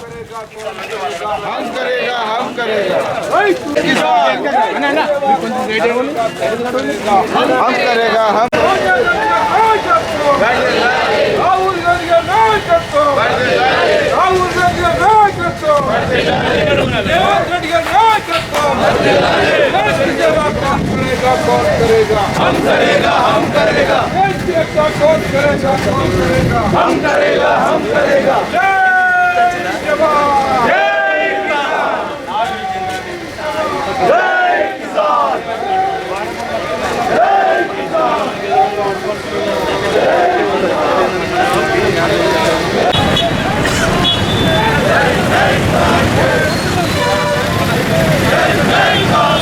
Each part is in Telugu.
हम करेगा हम करेगा। हम करेगा, हम राहुल करेगा कौन करेगा हम करेगा हम करेगा कौन करेगा करेगा। हम करेगा हम करेगा। Hey, hey, hey, hey,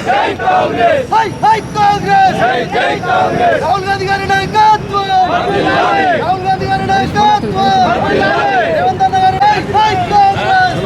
జై జై కాంగ్రెస్! ఐ ఐ కాంగ్రెస్! జై జై కాంగ్రెస్! రాహుల్ గాంధీ గారి నాయకత్వం! రాహుల్ గాంధీ గారి నాయకత్వం! రేవంత్ అన్న గారి ఐ I Congress!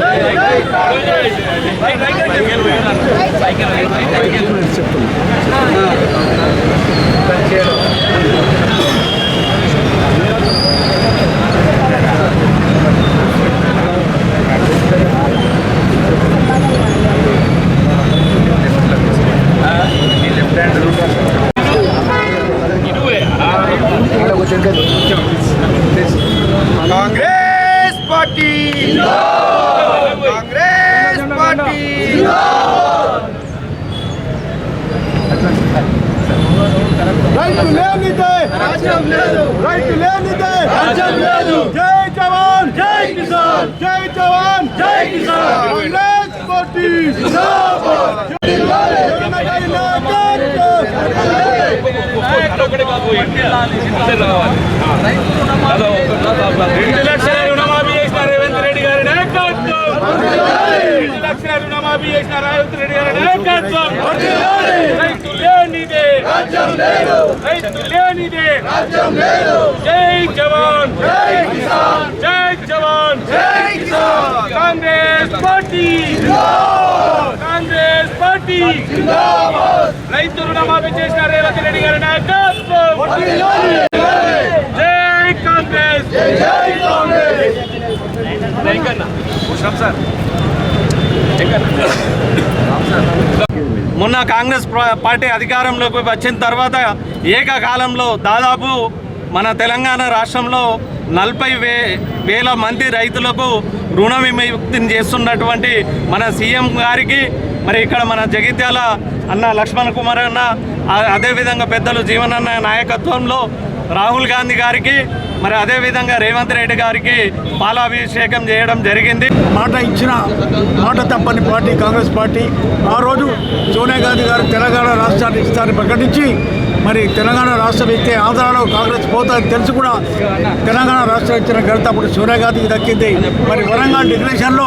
Congress party. Congress party. రైతు లేనిదే రాజ్యం లేదు. రైతు లేనిదే రాజ్యం లేదు. జై జవాన్ జై కిసాన్. జై జవాన్ జై కిసాన్. కాంగ్రెస్ పార్టీ. జిందాబాద్. ఒకటి జనగణ రెండు లక్షల రుణమాఫీ చేసిన రేవంత్ రెడ్డి గారి నాయకత్వం. రెండు లక్షల రుణమాఫీ చేసిన రేవంత్ రెడ్డి గారి నాయకత్వం. రైతు లేనిదే. రైతు లేనిదే. జై జవాన్. జై జవాన్. Congress party. Congress party. రైతు రుణమాఫీ చేసిన రేవంత్ రెడ్డి గారి నాయకత్వం. జై కాంగ్రెస్ మొన్న కాంగ్రెస్ పార్టీ అధికారంలోకి వచ్చిన తర్వాత ఏకకాలంలో దాదాపు మన తెలంగాణ రాష్ట్రంలో నలభై వే వేల మంది రైతులకు రుణ విముక్తిని చేస్తున్నటువంటి మన సీఎం గారికి మరి ఇక్కడ మన జగిత్యాల అన్న లక్ష్మణ్ కుమార్ అన్న అదేవిధంగా పెద్దలు జీవనన్న నాయకత్వంలో రాహుల్ గాంధీ గారికి మరి అదేవిధంగా రేవంత్ రెడ్డి గారికి పాలాభిషేకం చేయడం జరిగింది. మాట ఇచ్చిన మాట తప్పని పార్టీ కాంగ్రెస్ పార్టీ ఆ రోజు సోనియా గాంధీ గారు తెలంగాణ రాష్ట్రాన్ని ఇస్తారని ప్రకటించి మరి తెలంగాణ రాష్ట్రం ఇస్తే ఆంధ్రాలో కాంగ్రెస్ పోతుందని తెలిసి కూడా తెలంగాణ రాష్ట్రం ఇచ్చిన ఘనత అప్పుడు సోనియా గాంధీకి దక్కింది. మరి వరంగల్ డిక్లరేషన్లో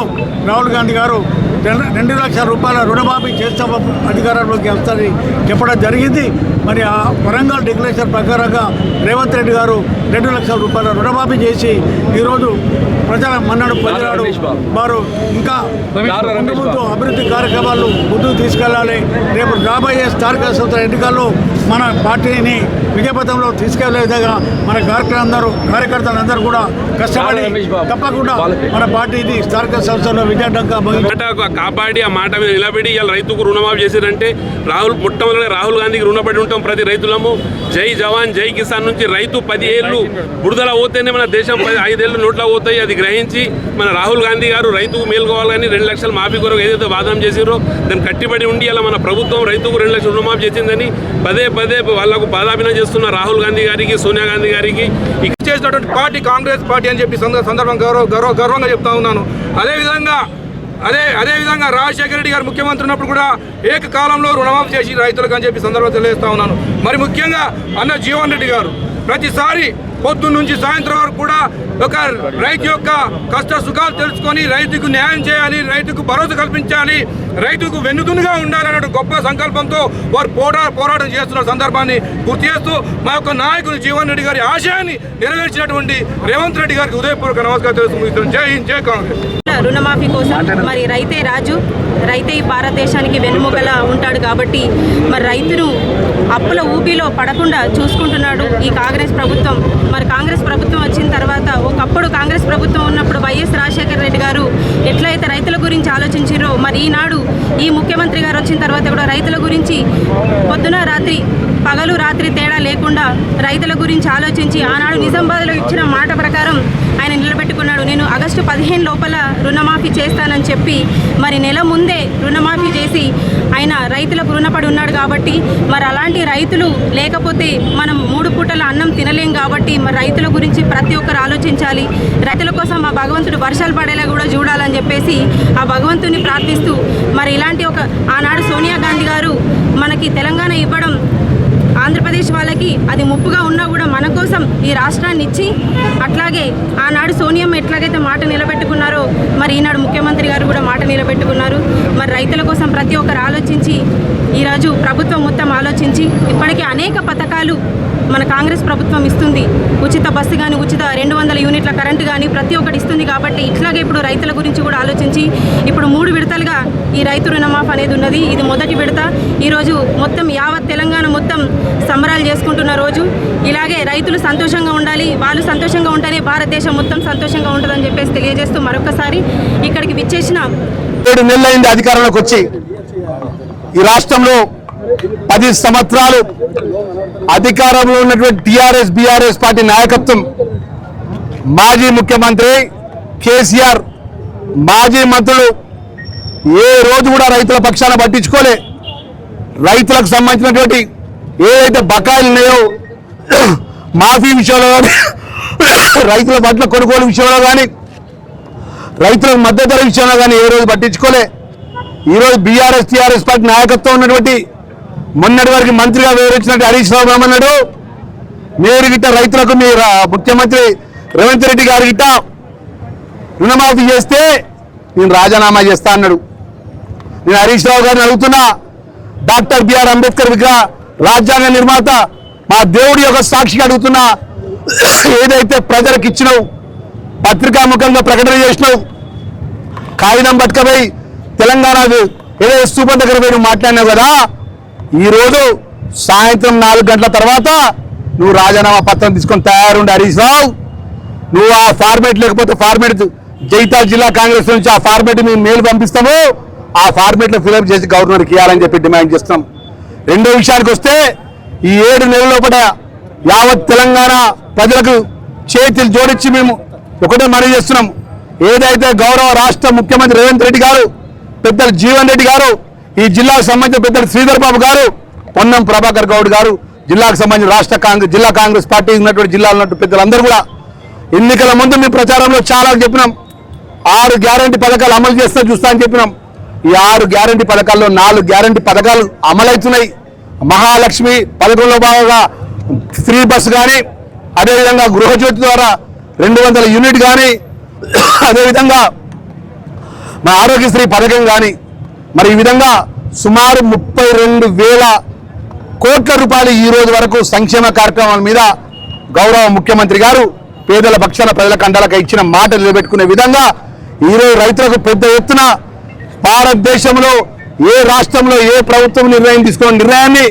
రాహుల్ గాంధీ గారు రెండు- లక్షల రూపాయల రుణమాఫీ చేస్తాం అధికారంలోకి వస్తారని చెప్పడం జరిగింది. మరి ఆ వరంగల్ డిక్లరేషన్ ప్రకారంగా రేవంత్ రెడ్డి గారు రెండు లక్షల రూపాయల రుణమాఫీ చేసి ఈరోజు ప్రజల మన్నడు పొందినాడు. వారు ఇంకా ముందు ముందు అభివృద్ధి కార్యక్రమాలు ముందుకు తీసుకెళ్ళాలి రేపు రాబోయే స్థానిక సంస్థల ఎన్నికల్లో మన పార్టీని విజయపథంలో తీసుకెళ్ళే విధంగా మన కార్యక్రమాలందరూ కార్యకర్తలందరూ కూడా కష్టపడి తప్పకుండా మన పార్టీని స్థానిక ముగించాలి. మాట కాపాడి ఆ మాట మీద నిలబడి ఇవాళ రైతుకు రుణమాఫీ చేశారంటే రాహుల్ మొట్టమొదటి రాహుల్ గాంధీకి రుణపడి ఉంటాం ప్రతి రైతులము. జై జవాన్ జై కిసాన్ నుంచి రైతు పది ఏళ్ళు బురదల పోతేనే మన దేశం పది ఐదేళ్ళు నోట్ల పోతాయి. అది గ్రహించి మన రాహుల్ గాంధీ గారు రైతుకు మేలుకోవాలని రెండు లక్షల మాఫీ కొరకు ఏదైతే వాదన చేసిరో దాన్ని కట్టిబడి ఉండి ఇలా మన ప్రభుత్వం రైతుకు రెండు లక్షల రుణమాఫీ చేసిందని పదే పదే వాళ్ళకు బాధాభినం చేస్తున్న రాహుల్ గాంధీ గారికి సోనియా గాంధీ గారికి. ఈ చేసినటువంటి పార్టీ కాంగ్రెస్ పార్టీ అని చెప్పి సంద- సందర్భం గౌరవ గౌరవ గర్వంగా చెప్తా ఉన్నాను. అదేవిధంగా అదే అదేవిధంగా రాజశేఖర రెడ్డి గారు ముఖ్యమంత్రి ఉన్నప్పుడు కూడా ఏకకాలంలో రుణమాఫీ చేసి రైతులకు అని చెప్పి సందర్భంగా తెలియజేస్తా ఉన్నాను. మరి ముఖ్యంగా అన్న జీవన్ రెడ్డి గారు ప్రతిసారి పొద్దు నుంచి సాయంత్రం వరకు కూడా ఒక రైతు యొక్క కష్ట సుఖాలు తెలుసుకొని రైతుకు న్యాయం చేయాలి రైతుకు భరోసా కల్పించాలి రైతుకు వెన్నుదునుగా ఉండాలనే గొప్ప సంకల్పంతో వారు పోరా పోరాటం చేస్తున్న సందర్భాన్ని గుర్తు చేస్తూ మా యొక్క నాయకుడు జీవన్ రెడ్డి గారి ఆశయాన్ని నెరవేర్చినటువంటి రేవంత్ రెడ్డి గారికి ఉదయపూర్వక నమస్కారం తెలుసుకుంటున్నాను జై హింద్ జై కాంగ్రెస్. రుణమాఫీ కోసం మరి రైతే రాజు రైతే ఈ భారతదేశానికి వెన్నుముకలా ఉంటాడు కాబట్టి మరి రైతును అప్పుల ఊపిలో పడకుండా చూసుకుంటున్నాడు ఈ కాంగ్రెస్ ప్రభుత్వం. మరి కాంగ్రెస్ ప్రభుత్వం వచ్చిన తర్వాత ఒకప్పుడు కాంగ్రెస్ ప్రభుత్వం ఉన్నప్పుడు వైఎస్ రాజశేఖర రెడ్డి గారు ఎట్లయితే రైతుల గురించి ఆలోచించారో మరి ఈనాడు ఈ ముఖ్యమంత్రి గారు వచ్చిన తర్వాత కూడా రైతుల గురించి పొద్దున రాత్రి పగలు రాత్రి తేడా లేకుండా రైతుల గురించి ఆలోచించి ఆనాడు నిజామాబాద్లో ఇచ్చిన మాట ప్రకారం ఆయన నిలబెట్టుకున్నాడు. నేను ఆగస్టు పదిహేను లోపల రుణమాఫీ చేస్తానని చెప్పి మరి నెల ముందే రుణమాఫీ చేసి ఆయన రైతులకు రుణపడి ఉన్నాడు కాబట్టి మరి అలాంటి రైతులు లేకపోతే మనం మూడు పూటల అన్నం తినలేం కాబట్టి మరి రైతుల గురించి ప్రతి ఒక్కరు ఆలోచించాలి. రైతుల కోసం ఆ భగవంతుడు వర్షాలు పడేలా కూడా చూడాలని చెప్పేసి ఆ భగవంతుని ప్రార్థిస్తూ మరి ఇలాంటి ఒక ఆనాడు సోనియా గాంధీ గారు మనకి తెలంగాణ ఇవ్వడం ఆంధ్రప్రదేశ్ వాళ్ళకి అది ముప్పుగా ఉన్నా కూడా మన కోసం ఈ రాష్ట్రాన్ని ఇచ్చి అట్లాగే ఆనాడు సోనియమ్మ ఎట్లాగైతే మాట నిలబెట్టుకున్నారో మరి ఈనాడు ముఖ్యమంత్రి గారు కూడా మాట నిలబెట్టుకున్నారు. మరి రైతుల కోసం ప్రతి ఒక్కరు ఆలోచించి ఈరోజు ప్రభుత్వం మొత్తం ఆలోచించి ఇప్పటికే అనేక పథకాలు మన కాంగ్రెస్ ప్రభుత్వం ఇస్తుంది. ఉచిత బస్సు కానీ ఉచిత రెండు వందల యూనిట్ల కరెంటు కానీ ప్రతి ఒక్కటి ఇస్తుంది కాబట్టి ఇట్లాగే ఇప్పుడు రైతుల గురించి కూడా ఆలోచించి ఇప్పుడు మూడు విడతలుగా ఈ రైతు రుణమాఫ్ అనేది ఉన్నది. ఇది మొదటి విడత. ఈరోజు మొత్తం యావత్ తెలంగాణ మొత్తం సంబరాలు చేసుకుంటున్న రోజు. ఇలాగే రైతులు సంతోషంగా ఉండాలి. వాళ్ళు సంతోషంగా ఉంటేనే భారతదేశం మొత్తం సంతోషంగా ఉంటుందని చెప్పేసి తెలియజేస్తూ మరొకసారి ఇక్కడికి విచ్చేసిన ఏడు నెలలైంది అధికారంలోకి వచ్చి. ఈ రాష్ట్రంలో పది సంవత్సరాలు అధికారంలో ఉన్నటువంటి టిఆర్ఎస్ బిఆర్ఎస్ పార్టీ నాయకత్వం మాజీ ముఖ్యమంత్రి కేసీఆర్ మాజీ మంత్రులు ఏ రోజు కూడా రైతుల పక్షాన పట్టించుకోలే. రైతులకు సంబంధించినటువంటి ఏదైతే బకాయిలు ఉన్నాయో మాఫీ విషయంలో కానీ రైతుల పట్ల కొనుగోలు విషయంలో కానీ రైతులకు మద్దతు ధర విషయంలో కానీ ఏ రోజు పట్టించుకోలే. ఈరోజు బీఆర్ఎస్ టీఆర్ఎస్ పార్టీ నాయకత్వం ఉన్నటువంటి మొన్నటి వరకు మంత్రిగా వివరించినట్టు హరీష్ రావు రామన్నాడు మీరు గిట్ట రైతులకు మీ రా- ముఖ్యమంత్రి రేవంత్ రెడ్డి గారు గిట్ట రుణమాఫీ చేస్తే నేను రాజీనామా చేస్తా అన్నాడు. నేను హరీష్ రావు గారిని అడుగుతున్నా డాక్టర్ బిఆర్ అంబేద్కర్ విగ్రహ రాజ్యాంగ నిర్మాత మా దేవుడి యొక్క సాక్షిగా అడుగుతున్నా ఏదైతే ప్రజలకు ఇచ్చినావు పత్రికాముఖంగా ప్రకటన చేసినావు కాగితం పట్టుకపోయి తెలంగాణకు ఏదో సూపర్ దగ్గర పోయి నువ్వు మాట్లాడినావు కదా ఈరోజు సాయంత్రం నాలుగు గంటల తర్వాత నువ్వు రాజీనామా పత్రం తీసుకొని తయారుండి హరీష్ రావు. నువ్వు ఆ ఫార్మేట్ లేకపోతే ఫార్మేట్ జైతాల్ జిల్లా కాంగ్రెస్ నుంచి ఆ ఫార్మేట్ మేము మేలు పంపిస్తాము. ఆ ఫార్మేట్లో ఫిలప్ చేసి గవర్నర్కి ఇవ్వాలని చెప్పి డిమాండ్ చేస్తున్నాం. రెండో విషయానికి వస్తే ఈ ఏడు నెలల లోపల యావత్ తెలంగాణ ప్రజలకు చేతులు జోడించి మేము ఒకటే మనవి చేస్తున్నాం. ఏదైతే గౌరవ రాష్ట్ర ముఖ్యమంత్రి రేవంత్ రెడ్డి గారు పెద్దలు జీవన్ రెడ్డి గారు ఈ జిల్లాకు సంబంధించిన పెద్దలు శ్రీధర్ బాబు గారు పొన్నం ప్రభాకర్ గౌడ్ గారు జిల్లాకు సంబంధించిన రాష్ట్ర కాంగ్రెస్ జిల్లా కాంగ్రెస్ పార్టీ ఉన్నటువంటి జిల్లాలో ఉన్నటువంటి పెద్దలందరూ కూడా ఎన్నికల ముందు మీ ప్రచారంలో చాలా చెప్పినాం. ఆరు గ్యారంటీ పథకాలు అమలు చేస్తా చూస్తా అని చెప్పినాం. ఈ ఆరు గ్యారంటీ పథకాల్లో నాలుగు గ్యారంటీ పథకాలు అమలవుతున్నాయి. మహాలక్ష్మి పథకంలో భాగంగా ఫ్రీ బస్సు కానీ అదేవిధంగా గృహజ్యోతి ద్వారా రెండు వందల యూనిట్ కానీ అదేవిధంగా మా ఆరోగ్యశ్రీ పథకం కానీ మరి ఈ విధంగా సుమారు ముప్పై రెండు వేల కోట్ల రూపాయలు ఈ రోజు వరకు సంక్షేమ కార్యక్రమాల మీద గౌరవ ముఖ్యమంత్రి గారు పేదల పక్షాన ప్రజల కండలకు ఇచ్చిన మాట నిలబెట్టుకునే విధంగా ఈరోజు రైతులకు పెద్ద ఎత్తున భారతదేశంలో ఏ రాష్ట్రంలో ఏ ప్రభుత్వం నిర్ణయం తీసుకున్న నిర్ణయాన్ని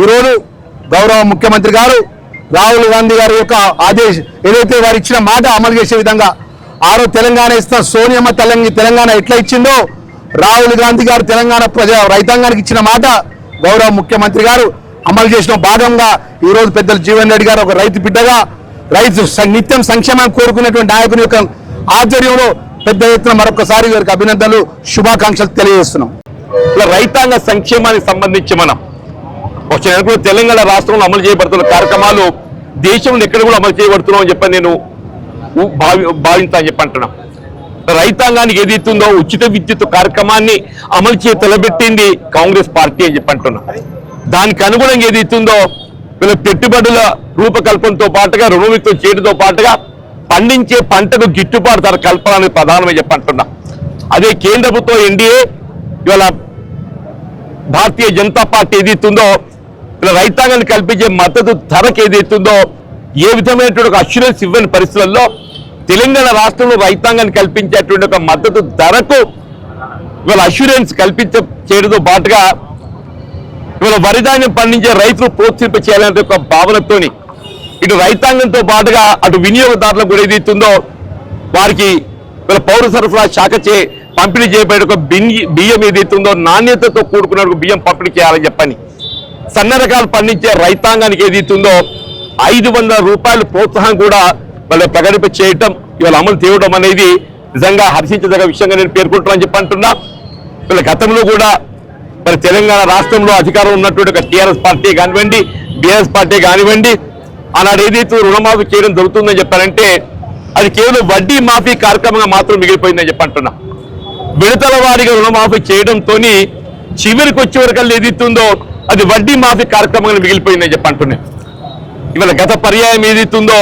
ఈరోజు గౌరవ ముఖ్యమంత్రి గారు రాహుల్ గాంధీ గారి యొక్క ఆదేశ ఏదైతే వారు ఇచ్చిన మాట అమలు చేసే విధంగా ఆరో తెలంగాణ ఇస్తున్న సోనియమ్మ తెలంగి తెలంగాణ ఎట్లా ఇచ్చిందో రాహుల్ గాంధీ గారు తెలంగాణ ప్రజా రైతాంగానికి ఇచ్చిన మాట గౌరవ ముఖ్యమంత్రి గారు అమలు చేసిన భాగంగా ఈ రోజు పెద్దలు జీవన్ రెడ్డి గారు ఒక రైతు బిడ్డగా రైతు స- నిత్యం సంక్షేమాన్ని కోరుకునేటువంటి నాయకుని యొక్క ఆధ్వర్యంలో పెద్ద ఎత్తున మరొకసారి వారికి అభినందనలు శుభాకాంక్షలు తెలియజేస్తున్నాం. ఇలా రైతాంగ సంక్షేమానికి సంబంధించి మనం వచ్చిన తెలంగాణ రాష్ట్రంలో అమలు చేయబడుతున్న కార్యక్రమాలు దేశంలో ఎక్కడ కూడా అమలు చేయబడుతున్నాం అని చెప్పి నేను భావి భావించా అని చెప్పి అంటున్నా. రైతాంగానికి ఏదైతుందో ఉచిత విద్యుత్ కార్యక్రమాన్ని అమలు చేయ తలబెట్టింది కాంగ్రెస్ పార్టీ అని చెప్పి అంటున్నా. దానికి అనుగుణంగా ఏది ఇస్తుందో వీళ్ళ పెట్టుబడుల రూపకల్పనతో పాటుగా రుణవిక్తం చేయడంతో పాటుగా పండించే పంటకు గిట్టుబాటు ధర కల్పన ప్రధానమే చెప్పంటున్నా. అదే కేంద్ర ప్రభుత్వం ఎన్డీఏ ఇవాళ భారతీయ జనతా పార్టీ ఏదైతుందో ఇలా రైతాంగాన్ని కల్పించే మద్దతు ధరకు ఏదైతుందో ఏ విధమైనటువంటి ఒక అష్యూరెన్స్ ఇవ్వని పరిస్థితుల్లో తెలంగాణ రాష్ట్రంలో రైతాంగాన్ని కల్పించేటువంటి ఒక మద్దతు ధరకు ఇవాళ అష్యూరెన్స్ కల్పించ చేయడంతో పాటుగా ఇవాళ వరిధాన్యం పండించే రైతులు ప్రోత్సహింప చేయాలనే ఒక భావనతోని ఇటు రైతాంగంతో పాటుగా అటు వినియోగదారులకు కూడా ఏదైతుందో వారికి వీళ్ళ పౌర సరఫరా శాఖ చే పంపిణీ చేయబడే ఒక బియ్యం ఏదైతుందో నాణ్యతతో కూడుకున్న బియ్యం పంపిణీ చేయాలని చెప్పని సన్న రకాలు పండించే రైతాంగానికి ఏదైతుందో ఐదు వందల రూపాయల ప్రోత్సాహం కూడా వాళ్ళు ప్రకటింప చేయటం ఇవాళ అమలు తేవడం అనేది నిజంగా హర్షించదగ్గ విషయంగా నేను పేర్కొంటున్నాను చెప్పి అంటున్నా వీళ్ళ గతంలో కూడా మరి తెలంగాణ రాష్ట్రంలో అధికారం ఉన్నటువంటి ఒక టీఆర్ఎస్ పార్టీ కానివ్వండి బీఆర్ఎస్ పార్టీ కానివ్వండి ఆనాడు ఏదైతే రుణమాఫీ చేయడం జరుగుతుందని చెప్పారంటే అది కేవలం వడ్డీ మాఫీ కార్యక్రమంగా మాత్రం మిగిలిపోయిందని చెప్పంటున్నా విడతల వారిగా రుణమాఫీ చేయడంతో చివరికి వచ్చే వరకు ఏదైతుందో అది వడ్డీ మాఫీ కార్యక్రమంగా మిగిలిపోయిందని చెప్పంటున్నా ఇవాళ గత పర్యాయం ఏదైతుందో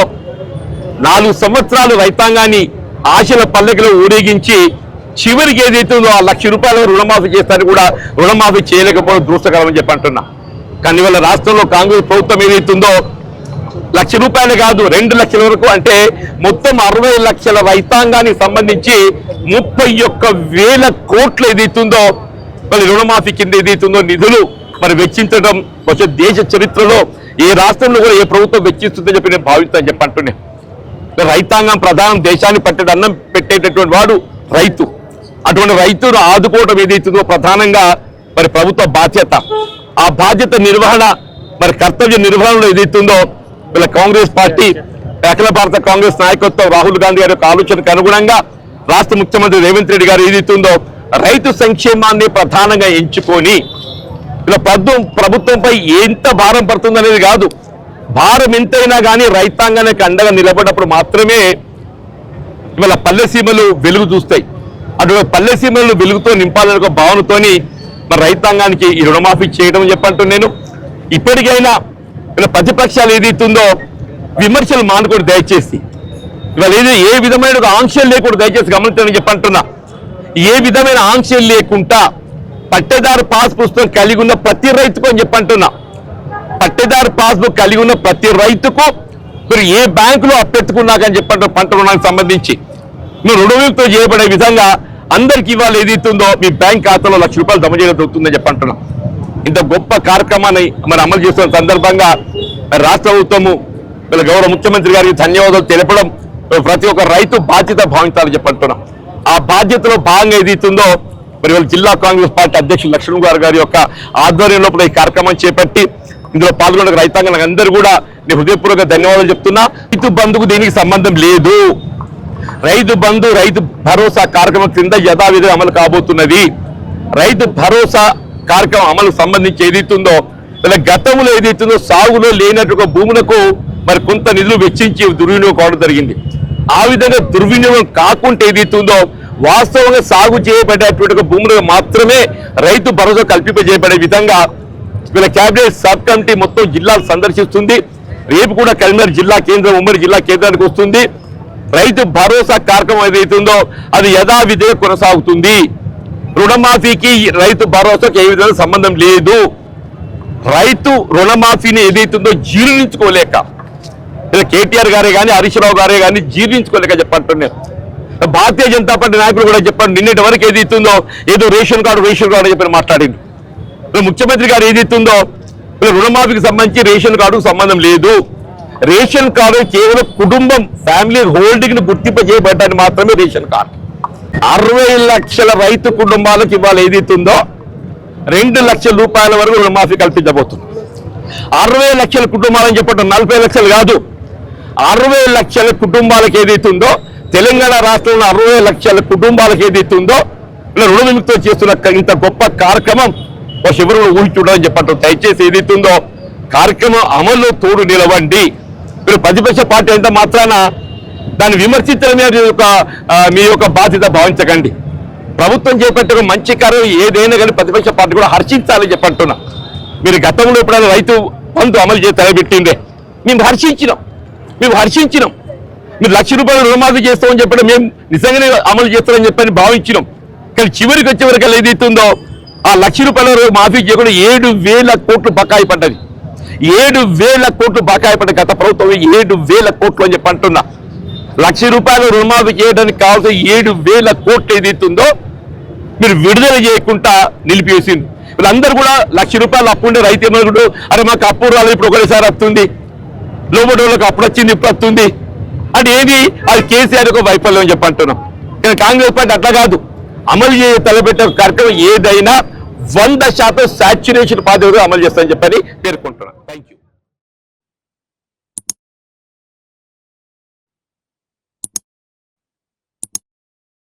నాలుగు సంవత్సరాలు రైతాంగాన్ని ఆశల పల్లకిలో ఊరేగించి చివరికి ఏదైతుందో ఆ లక్ష రూపాయలు రుణమాఫీ చేస్తారని కూడా రుణమాఫీ చేయలేకపోవడం దృష్టకరమని చెప్పంటున్నా కానీ ఇవాళ రాష్ట్రంలో కాంగ్రెస్ ప్రభుత్వం ఏదైతుందో లక్ష రూపాయలు కాదు రెండు లక్షల వరకు అంటే మొత్తం అరవై లక్షల రైతాంగానికి సంబంధించి ముప్పై ఒక్క వేల కోట్లు ఏదైతుందో మరి రుణమాఫీ కింద ఏదైతుందో నిధులు మరి వెచ్చించడం వచ్చే దేశ చరిత్రలో ఏ రాష్ట్రంలో కూడా ఏ ప్రభుత్వం వెచ్చిస్తుందని చెప్పి నేను భావిస్తాను చెప్పి అంటున్నాను రైతాంగం ప్రధానం దేశాన్ని పట్టేది అన్నం పెట్టేటటువంటి వాడు రైతు. అటువంటి రైతును ఆదుకోవడం ఏదైతుందో ప్రధానంగా మరి ప్రభుత్వ బాధ్యత. ఆ బాధ్యత నిర్వహణ మరి కర్తవ్య నిర్వహణలో ఏదైతుందో వీళ్ళ కాంగ్రెస్ పార్టీ అఖిల భారత కాంగ్రెస్ నాయకత్వం రాహుల్ గాంధీ గారి యొక్క ఆలోచనకు అనుగుణంగా రాష్ట్ర ముఖ్యమంత్రి రేవంత్ రెడ్డి గారు ఏదైతుందో రైతు సంక్షేమాన్ని ప్రధానంగా ఎంచుకొని ఇలా ప్రభుత్వం ప్రభుత్వంపై ఎంత భారం పడుతుందనేది కాదు. భారం ఎంతైనా కానీ రైతాంగానికి అండగా నిలబడినప్పుడు మాత్రమే ఇవాళ పల్లె సీమలు వెలుగు చూస్తాయి. అటువంటి పల్లె సీమలను వెలుగుతో నింపాలనే ఒక భావనతోని మన రైతాంగానికి ఈ రుణమాఫీ చేయడం చెప్పంటూ నేను. ఇప్పటికైనా ఇలా ప్రతిపక్షాలు ఏదైతుందో విమర్శలు మానుకోడు దయచేసి. ఇవాళ ఏదో ఏ విధమైన ఆంక్షలు లేకుండా దయచేసి గమనించని చెప్పంటున్నా. ఏ విధమైన ఆంక్షలు లేకుండా పట్టేదారు పాస్ పుస్తకం కలిగి ఉన్న ప్రతి రైతుకు అని చెప్పంటున్నా. పట్టేదారు పాస్బుక్ కలిగి ఉన్న ప్రతి రైతుకు మీరు ఏ బ్యాంకులో అప్పెత్తుకున్నాకని చెప్పంటారు పంట రుణానికి సంబంధించి. మీరు రుణవిముక్తం చేయబడే విధంగా అందరికి ఇవాళ ఏదైతుందో మీ బ్యాంక్ ఖాతాలో లక్ష రూపాయలు జమ చేయడం జరుగుతుందని ఇంత గొప్ప కార్యక్రమాన్ని మరి అమలు చేస్తున్న సందర్భంగా రాష్ట్ర ప్రభుత్వము వీళ్ళ గౌరవ ముఖ్యమంత్రి గారికి ధన్యవాదాలు తెలపడం ప్రతి ఒక్క రైతు బాధ్యత భావించాలని చెప్పంటున్నాం. ఆ బాధ్యతలో భాగంగా ఏదైతుందో మరి వీళ్ళ జిల్లా కాంగ్రెస్ పార్టీ అధ్యక్షులు లక్ష్మణ్ గారు గారి యొక్క ఆధ్వర్యంలో ఈ కార్యక్రమం చేపట్టి ఇందులో పాల్గొన్న రైతాంగం అందరూ కూడా నేను హృదయపూర్వక ధన్యవాదాలు చెప్తున్నా. రైతు బంధుకు దీనికి సంబంధం లేదు. రైతు బంధు రైతు భరోసా కార్యక్రమం కింద యథావిధిగా అమలు కాబోతున్నది. రైతు భరోసా కార్యక్రమం అమలు సంబంధించి ఏదైతుందో ఇలా గతంలో ఏదైతుందో సాగులో లేనట్టుగా భూములకు మరి కొంత నిధులు వెచ్చించి దుర్వినియోగం కావడం జరిగింది. ఆ విధంగా దుర్వినియోగం కాకుండా ఏదైతుందో వాస్తవంగా సాగు చేయబడేటువంటి భూములకు మాత్రమే రైతు భరోసా కల్పింపజేయబడే విధంగా వీళ్ళ కేబినెట్ సబ్ కమిటీ మొత్తం జిల్లాలు సందర్శిస్తుంది. రేపు కూడా కరీంనగర్ జిల్లా కేంద్రం ఉమ్మడి జిల్లా కేంద్రానికి వస్తుంది. రైతు భరోసా కార్యక్రమం ఏదైతుందో అది యథావిధిగా కొనసాగుతుంది. రుణమాఫీకి రైతు భరోసాకి ఏ విధంగా సంబంధం లేదు. రైతు రుణమాఫీని ఏదైతుందో జీర్ణించుకోలేక ఇలా కేటీఆర్ గారే కానీ హరీష్ రావు గారే కానీ జీర్ణించుకోలేక చెప్పంటున్నారు భారతీయ జనతా పార్టీ నాయకులు కూడా చెప్పండి నిన్నటి వరకు ఏదైతుందో ఏదో రేషన్ కార్డు రేషన్ కార్డు అని చెప్పి మాట్లాడింది ముఖ్యమంత్రి గారు ఏదైతుందో ఇలా రుణమాఫీకి సంబంధించి రేషన్ కార్డుకు సంబంధం లేదు. రేషన్ కార్డు కేవలం కుటుంబం ఫ్యామిలీ హోల్డింగ్ను గుర్తింప చేయబడ్డానికి మాత్రమే రేషన్ కార్డు. అరవై లక్షల రైతు కుటుంబాలకు ఇవాళ ఏదైతుందో రెండు లక్షల రూపాయల వరకు రుణమాఫీ కల్పించబోతుంది. అరవై లక్షల కుటుంబాలని చెప్పడం నలభై లక్షలు కాదు. అరవై లక్షల కుటుంబాలకు ఏదైతుందో తెలంగాణ రాష్ట్రంలో అరవై లక్షల కుటుంబాలకు ఏదైతుందో రుణ విముక్తి చేస్తున్న ఇంత గొప్ప కార్యక్రమం ఒక శిబిరంలో ఊహించుండని చెప్పటం దయచేసి ఏదైతుందో కార్యక్రమం అమలు తోడు నిలవండి. మీరు ప్రతిపక్ష పార్టీ అంతా మాత్రాన దాన్ని విమర్శించడమే మీ యొక్క మీ యొక్క బాధ్యత భావించకండి. ప్రభుత్వం చేపట్టిన మంచి కార్యం ఏదైనా కానీ ప్రతిపక్ష పార్టీ కూడా హర్షించాలని చెప్పంటున్నా మీరు గతంలో ఎప్పుడైనా రైతు బంధు అమలు చేసి తలబెట్టిందే మేము హర్షించినాం. మేము హర్షించినాం. మీరు లక్ష రూపాయలు రుణమాఫీ చేస్తామని చెప్పడం మేము నిజంగానే అమలు చేస్తామని చెప్పని భావించినాం. కానీ చివరికి వచ్చే వరకు ఏదైతుందో ఆ లక్ష రూపాయల మాఫీ చేయకుండా ఏడు వేల కోట్లు బకాయి పడ్డది. ఏడు వేల కోట్లు బకాయి పడ్డ గత ప్రభుత్వం ఏడు వేల కోట్లు అని చెప్పి అంటున్నా. లక్ష రూపాయలు రుణమాఫీ చేయడానికి కావాల్సిన ఏడు వేల కోట్లు ఏదైతుందో మీరు విడుదల చేయకుండా నిలిపివేసింది వీళ్ళందరూ కూడా లక్ష రూపాయలు అప్పు ఉండే రైతు ఏమనుకుంటూ అరే మాకు అప్పు రాలేదు ఇప్పుడు ఒకసారి వస్తుంది లోబడి వాళ్ళకి అప్పుడు వచ్చింది ఇప్పుడు వస్తుంది అంటే ఏది? అది కేసీఆర్ యొక్క వైఫల్యం అని చెప్పి కానీ కాంగ్రెస్ పార్టీ అట్లా కాదు. అమలు చేయ తలపెట్టే కార్యక్రమం ఏదైనా వంద శాతం సాచ్యురేషన్ పాదవిగా అమలు చేస్తామని చెప్పని పేర్కొంటున్నాను